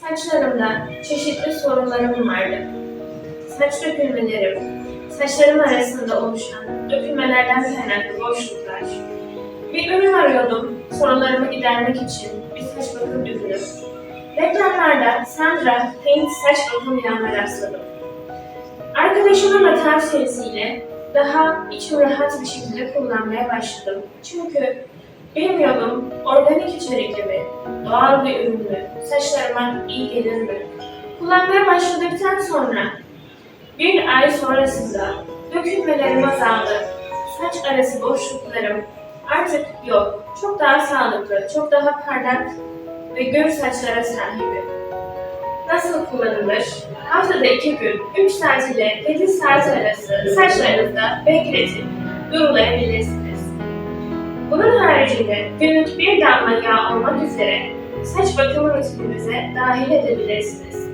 Saçlarımda çeşitli sorunlarım vardı. Saç dökülmelerim, saçlarım arasında oluşan dökülmelerden kaynaklı boşluklar. Bir ürün arıyordum sorunlarımı gidermek için bir saç bakım ürünü. Reklamlarda Sandra Paint saç bakım yağına rastladım. Arkadaşımın da tavsiyesiyle daha içim rahat bir şekilde kullanmaya başladım. Çünkü bilmiyordum organik içerikli doğal bir ürün mü, saçlarıma iyi gelir mi? Kullanmaya başladıktan sonra bir ay sonrasında dökülmelerim azaldı. Saç arası boşluklarım artık yok. Çok daha sağlıklı, çok daha parlak ve gür saçlara sahibim. Nasıl kullanılır? Haftada iki gün, 3 saat ile 7 saat arası saçlarınızda bekletip durulayabilirsiniz. Haricinde günlük bir damla yağ olmak üzere saç bakımı rutininize dahil edebilirsiniz.